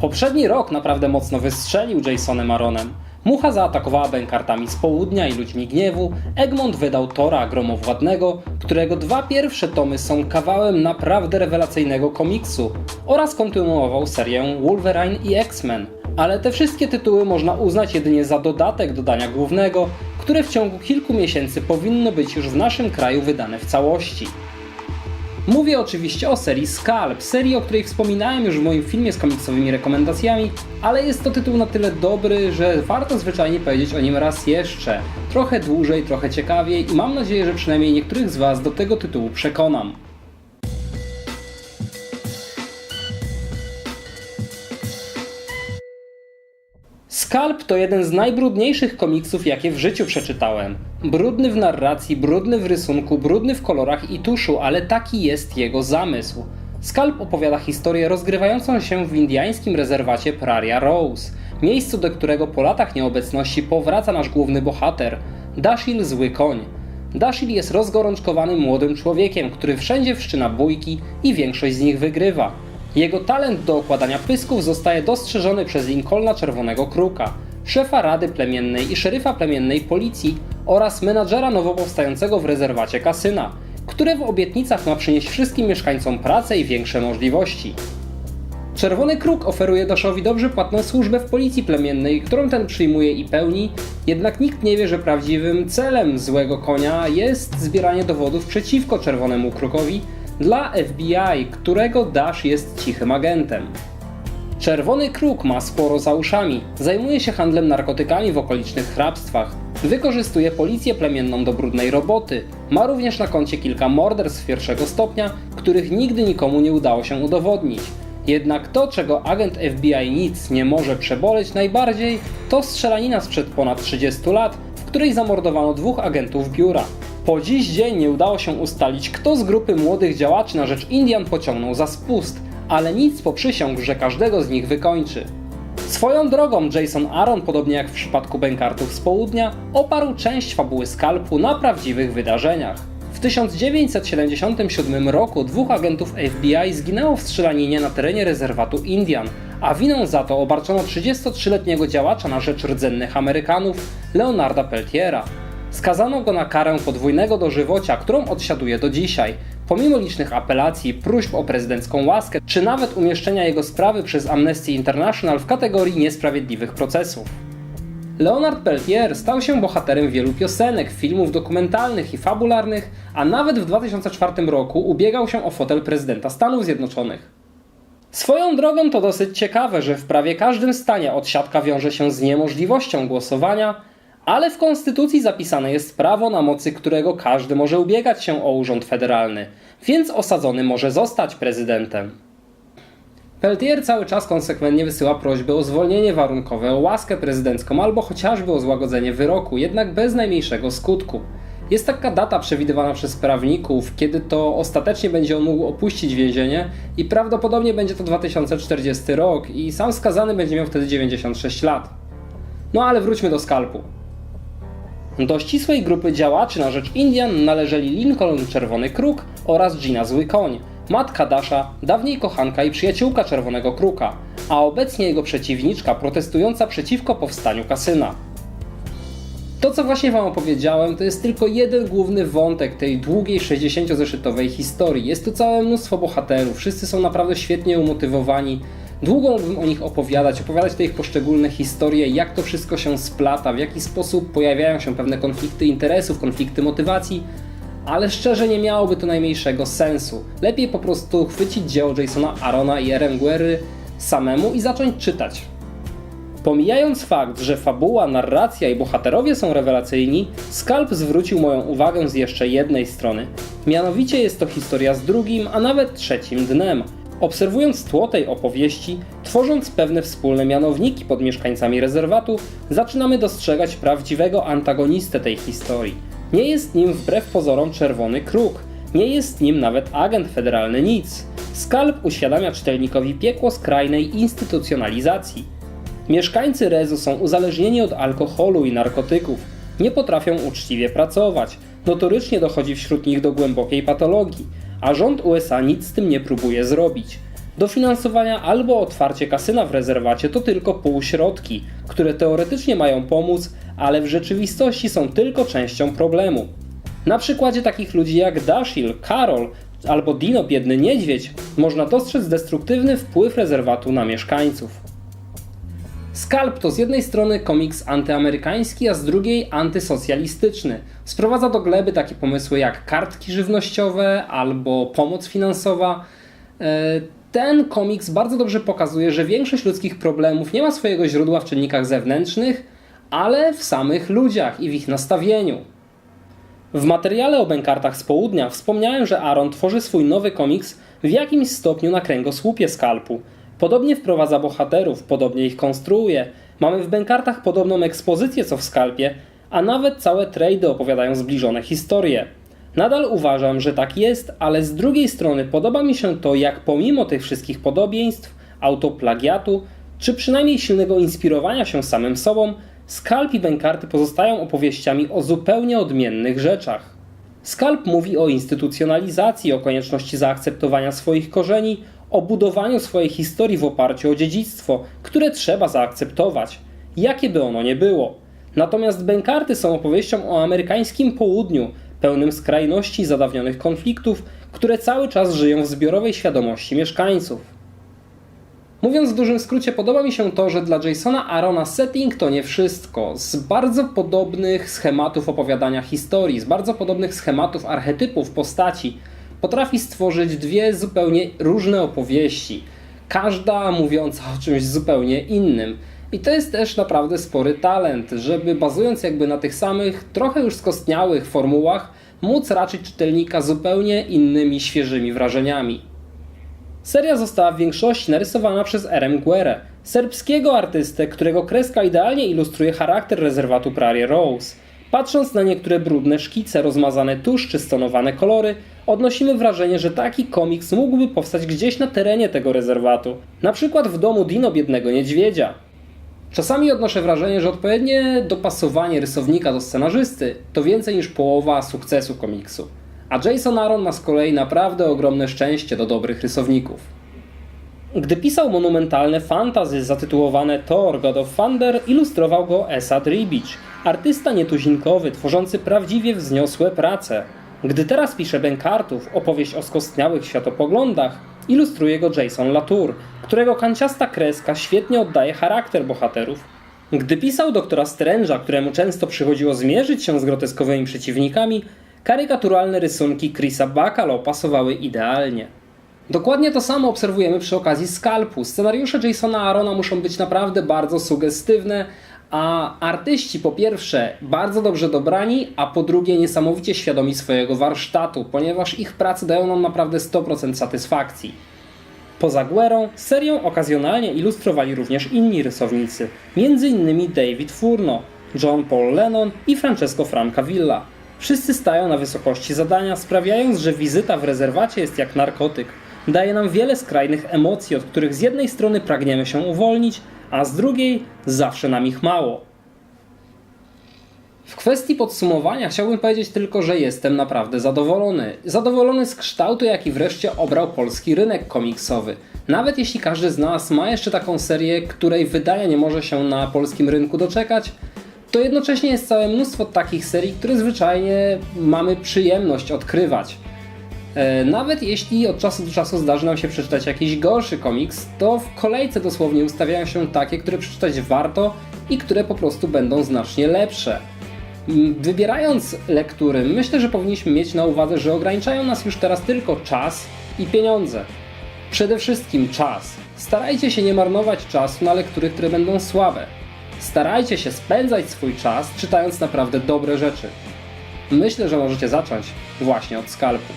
Poprzedni rok naprawdę mocno wystrzelił Jasonem Aaronem. Mucha zaatakowała bękartami z południa i ludźmi gniewu, Egmont wydał Tora Gromowładnego, którego dwa pierwsze tomy są kawałem naprawdę rewelacyjnego komiksu oraz kontynuował serię Wolverine i X-Men. Ale te wszystkie tytuły można uznać jedynie za dodatek do dania głównego, które w ciągu kilku miesięcy powinno być już w naszym kraju wydane w całości. Mówię oczywiście o serii Scalp, serii, o której wspominałem już w moim filmie z komiksowymi rekomendacjami, ale jest to tytuł na tyle dobry, że warto zwyczajnie powiedzieć o nim raz jeszcze. Trochę dłużej, trochę ciekawiej i mam nadzieję, że przynajmniej niektórych z Was do tego tytułu przekonam. Scalp to jeden z najbrudniejszych komiksów, jakie w życiu przeczytałem. Brudny w narracji, brudny w rysunku, brudny w kolorach i tuszu, ale taki jest jego zamysł. Scalp opowiada historię rozgrywającą się w indyjskim rezerwacie Praria Rose, miejscu, do którego po latach nieobecności powraca nasz główny bohater, Dashil Zły Koń. Dashil jest rozgorączkowanym młodym człowiekiem, który wszędzie wszczyna bójki i większość z nich wygrywa. Jego talent do okładania pysków zostaje dostrzeżony przez Lincolna Czerwonego Kruka, szefa Rady Plemiennej i szeryfa plemiennej policji oraz menadżera nowo powstającego w rezerwacie kasyna, które w obietnicach ma przynieść wszystkim mieszkańcom pracę i większe możliwości. Czerwony Kruk oferuje Dashowi dobrze płatną służbę w policji plemiennej, którą ten przyjmuje i pełni, jednak nikt nie wie, że prawdziwym celem złego konia jest zbieranie dowodów przeciwko Czerwonemu Krukowi dla FBI, którego Dash jest cichym agentem. Czerwony Kruk ma sporo za uszami, zajmuje się handlem narkotykami w okolicznych hrabstwach, wykorzystuje policję plemienną do brudnej roboty, ma również na koncie kilka morderstw pierwszego stopnia, których nigdy nikomu nie udało się udowodnić. Jednak to, czego agent FBI nic nie może przeboleć najbardziej, to strzelanina sprzed ponad 30 lat, w której zamordowano dwóch agentów biura. Po dziś dzień nie udało się ustalić, kto z grupy młodych działaczy na rzecz Indian pociągnął za spust, ale nic poprzysiągł, że każdego z nich wykończy. Swoją drogą Jason Aaron, podobnie jak w przypadku Bękartów z południa, oparł część fabuły Skalpu na prawdziwych wydarzeniach. W 1977 roku dwóch agentów FBI zginęło w strzelaninie na terenie rezerwatu Indian, a winą za to obarczono 33-letniego działacza na rzecz rdzennych Amerykanów Leonarda Peltiera. Skazano go na karę podwójnego dożywocia, którą odsiaduje do dzisiaj, pomimo licznych apelacji, próśb o prezydencką łaskę, czy nawet umieszczenia jego sprawy przez Amnesty International w kategorii niesprawiedliwych procesów. Leonard Peltier stał się bohaterem wielu piosenek, filmów dokumentalnych i fabularnych, a nawet w 2004 roku ubiegał się o fotel prezydenta Stanów Zjednoczonych. Swoją drogą to dosyć ciekawe, że w prawie każdym stanie odsiadka wiąże się z niemożliwością głosowania, ale w konstytucji zapisane jest prawo, na mocy którego każdy może ubiegać się o urząd federalny, więc osadzony może zostać prezydentem. Peltier cały czas konsekwentnie wysyła prośby o zwolnienie warunkowe, o łaskę prezydencką albo chociażby o złagodzenie wyroku, jednak bez najmniejszego skutku. Jest taka data przewidywana przez prawników, kiedy to ostatecznie będzie on mógł opuścić więzienie i prawdopodobnie będzie to 2040 rok i sam skazany będzie miał wtedy 96 lat. No ale wróćmy do skalpu. Do ścisłej grupy działaczy na rzecz Indian należeli Lincoln Czerwony Kruk oraz Gina Zły Koń, matka Dasha, dawniej kochanka i przyjaciółka Czerwonego Kruka, a obecnie jego przeciwniczka protestująca przeciwko powstaniu kasyna. To, co właśnie Wam opowiedziałem, to jest tylko jeden główny wątek tej długiej 60-zeszytowej historii. Jest tu całe mnóstwo bohaterów, wszyscy są naprawdę świetnie umotywowani. Długo mógłbym o nich opowiadać, opowiadać te ich poszczególne historie, jak to wszystko się splata, w jaki sposób pojawiają się pewne konflikty interesów, konflikty motywacji, ale szczerze nie miałoby to najmniejszego sensu. Lepiej po prostu chwycić dzieło Jasona Arona i Eren Guerry samemu i zacząć czytać. Pomijając fakt, że fabuła, narracja i bohaterowie są rewelacyjni, Skalp zwrócił moją uwagę z jeszcze jednej strony. Mianowicie jest to historia z drugim, a nawet trzecim dnem. Obserwując tło tej opowieści, tworząc pewne wspólne mianowniki pod mieszkańcami rezerwatu, zaczynamy dostrzegać prawdziwego antagonistę tej historii. Nie jest nim wbrew pozorom czerwony kruk, nie jest nim nawet agent federalny nic. Skalp uświadamia czytelnikowi piekło skrajnej instytucjonalizacji. Mieszkańcy Rezu są uzależnieni od alkoholu i narkotyków, nie potrafią uczciwie pracować, notorycznie dochodzi wśród nich do głębokiej patologii, a rząd USA nic z tym nie próbuje zrobić. Dofinansowania albo otwarcie kasyna w rezerwacie to tylko półśrodki, które teoretycznie mają pomóc, ale w rzeczywistości są tylko częścią problemu. Na przykładzie takich ludzi jak Dashil, Karol albo Dino Biedny Niedźwiedź można dostrzec destruktywny wpływ rezerwatu na mieszkańców. Skalp to z jednej strony komiks antyamerykański, a z drugiej antysocjalistyczny. Sprowadza do gleby takie pomysły jak kartki żywnościowe albo pomoc finansowa. E, Ten komiks bardzo dobrze pokazuje, że większość ludzkich problemów nie ma swojego źródła w czynnikach zewnętrznych, ale w samych ludziach i w ich nastawieniu. W materiale o bękartach z południa wspomniałem, że Aaron tworzy swój nowy komiks w jakimś stopniu na kręgosłupie skalpu. Podobnie wprowadza bohaterów, podobnie ich konstruuje. Mamy w bękartach podobną ekspozycję co w skalpie, a nawet całe trady opowiadają zbliżone historie. Nadal uważam, że tak jest, ale z drugiej strony podoba mi się to, jak pomimo tych wszystkich podobieństw, autoplagiatu, czy przynajmniej silnego inspirowania się samym sobą, Skalp i Bękarty pozostają opowieściami o zupełnie odmiennych rzeczach. Skalp mówi o instytucjonalizacji, o konieczności zaakceptowania swoich korzeni, o budowaniu swojej historii w oparciu o dziedzictwo, które trzeba zaakceptować, jakie by ono nie było. Natomiast Bękarty są opowieścią o amerykańskim południu, pełnym skrajności zadawnionych konfliktów, które cały czas żyją w zbiorowej świadomości mieszkańców. Mówiąc w dużym skrócie, podoba mi się to, że dla Jasona Arona setting to nie wszystko. Z bardzo podobnych schematów opowiadania historii, z bardzo podobnych schematów archetypów postaci, potrafi stworzyć dwie zupełnie różne opowieści, każda mówiąca o czymś zupełnie innym. I to jest też naprawdę spory talent, żeby bazując jakby na tych samych, trochę już skostniałych formułach, móc raczyć czytelnika zupełnie innymi, świeżymi wrażeniami. Seria została w większości narysowana przez R.M. Guerre, serbskiego artystę, którego kreska idealnie ilustruje charakter rezerwatu Prarie Rose. Patrząc na niektóre brudne szkice, rozmazane tusz czy stonowane kolory, odnosimy wrażenie, że taki komiks mógłby powstać gdzieś na terenie tego rezerwatu, na przykład w domu Dino Biednego Niedźwiedzia. Czasami odnoszę wrażenie, że odpowiednie dopasowanie rysownika do scenarzysty to więcej niż połowa sukcesu komiksu. A Jason Aaron ma z kolei naprawdę ogromne szczęście do dobrych rysowników. Gdy pisał monumentalne fantazy zatytułowane Thor God of Thunder, ilustrował go Esad Ribic, artysta nietuzinkowy, tworzący prawdziwie wzniosłe prace. Gdy teraz pisze Bękartów, opowieść o skostniałych światopoglądach, ilustruje go Jason Latour, którego kanciasta kreska świetnie oddaje charakter bohaterów. Gdy pisał doktora Strange'a, któremu często przychodziło zmierzyć się z groteskowymi przeciwnikami, karykaturalne rysunki Chrisa Bacalo pasowały idealnie. Dokładnie to samo obserwujemy przy okazji Skalpu. Scenariusze Jasona Arona muszą być naprawdę bardzo sugestywne, a artyści po pierwsze bardzo dobrze dobrani, a po drugie niesamowicie świadomi swojego warsztatu, ponieważ ich prace dają nam naprawdę 100% satysfakcji. Poza Guerą, serią okazjonalnie ilustrowali również inni rysownicy, m.in. David Furno, John Paul Lennon i Francesco Francavilla. Wszyscy stają na wysokości zadania, sprawiając, że wizyta w rezerwacie jest jak narkotyk. Daje nam wiele skrajnych emocji, od których z jednej strony pragniemy się uwolnić, a z drugiej zawsze nam ich mało. W kwestii podsumowania chciałbym powiedzieć tylko, że jestem naprawdę zadowolony. Zadowolony z kształtu, jaki wreszcie obrał polski rynek komiksowy. Nawet jeśli każdy z nas ma jeszcze taką serię, której wydania nie może się na polskim rynku doczekać, to jednocześnie jest całe mnóstwo takich serii, które zwyczajnie mamy przyjemność odkrywać. E, Nawet jeśli od czasu do czasu zdarzy nam się przeczytać jakiś gorszy komiks, to w kolejce dosłownie ustawiają się takie, które przeczytać warto i które po prostu będą znacznie lepsze. Mm, Wybierając lektury, myślę, że powinniśmy mieć na uwadze, że ograniczają nas już teraz tylko czas i pieniądze. Przede wszystkim czas. Starajcie się nie marnować czasu na lektury, które będą słabe. Starajcie się spędzać swój czas czytając naprawdę dobre rzeczy. Myślę, że możecie zacząć właśnie od skalpu.